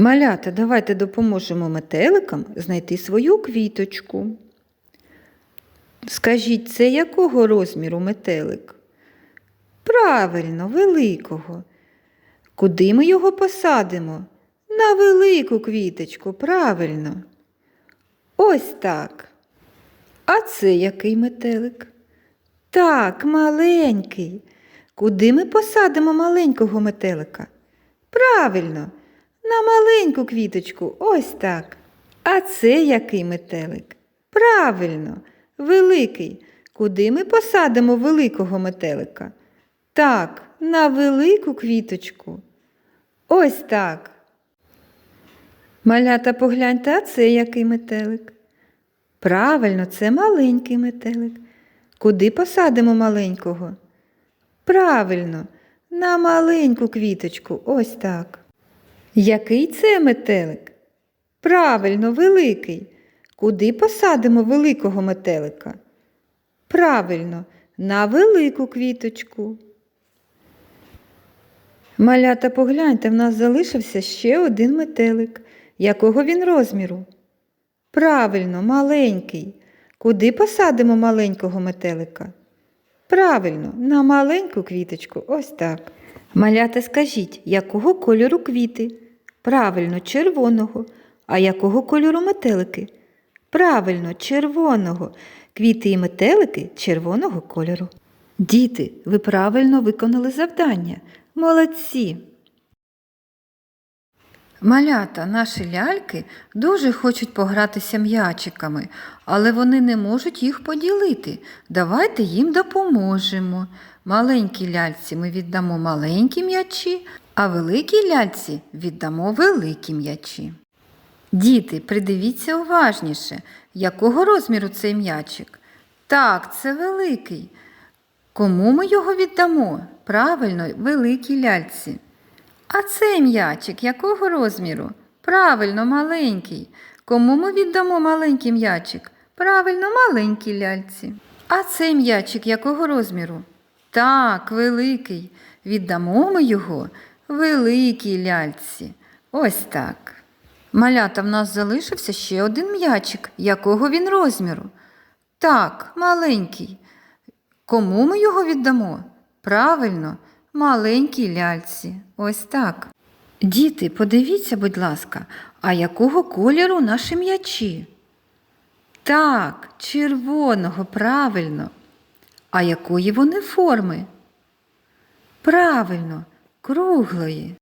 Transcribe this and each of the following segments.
Малята, давайте допоможемо метеликам знайти свою квіточку. Скажіть, це якого розміру метелик? Правильно, великого. Куди ми його посадимо? На велику квіточку, правильно. Ось так. А це який метелик? Так, маленький. Куди ми посадимо маленького метелика? Правильно, на маленьку квіточку, ось так. А це який метелик? Правильно, великий. Куди ми посадимо великого метелика? Так, на велику квіточку. Ось так. Малята, погляньте, а це який метелик? Правильно, це маленький метелик. Куди посадимо маленького? Правильно, на маленьку квіточку, ось так. Який це метелик? Правильно, великий. Куди посадимо великого метелика? Правильно, на велику квіточку. Малята, погляньте, в нас залишився ще один метелик. Якого він розміру? Правильно, маленький. Куди посадимо маленького метелика? Правильно, на маленьку квіточку, ось так. Малята, скажіть, якого кольору квіти? Правильно, червоного. А якого кольору метелики? Правильно, червоного. Квіти і метелики червоного кольору. Діти, ви правильно виконали завдання. Молодці. Малята, наші ляльки дуже хочуть погратися м'ячиками, але вони не можуть їх поділити. Давайте їм допоможемо. Маленькій ляльці ми віддамо маленькі м'ячі, а великій ляльці віддамо великі м'ячі. Діти, придивіться уважніше, якого розміру цей м'ячик? Так, це великий. Кому ми його віддамо? Правильно, великій ляльці. А цей м'ячик якого розміру? Правильно, маленький. Кому ми віддамо маленький м'ячик? Правильно, маленькій ляльці. А цей м'ячик якого розміру? Так, великий. Віддамо ми його великій ляльці. Ось так. Малята, в нас залишився ще один м'ячик. Якого він розміру? Так, маленький. Кому ми його віддамо? Правильно, маленькій ляльці. Ось так. Діти, подивіться, будь ласка, а якого кольору наші м'ячі? Так, червоного, правильно. А якої вони форми? Правильно, круглої.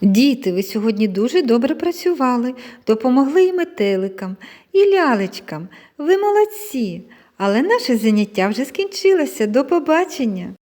Діти, ви сьогодні дуже добре працювали, допомогли і метеликам, і лялечкам. Ви молодці. Але наше заняття вже скінчилося. До побачення.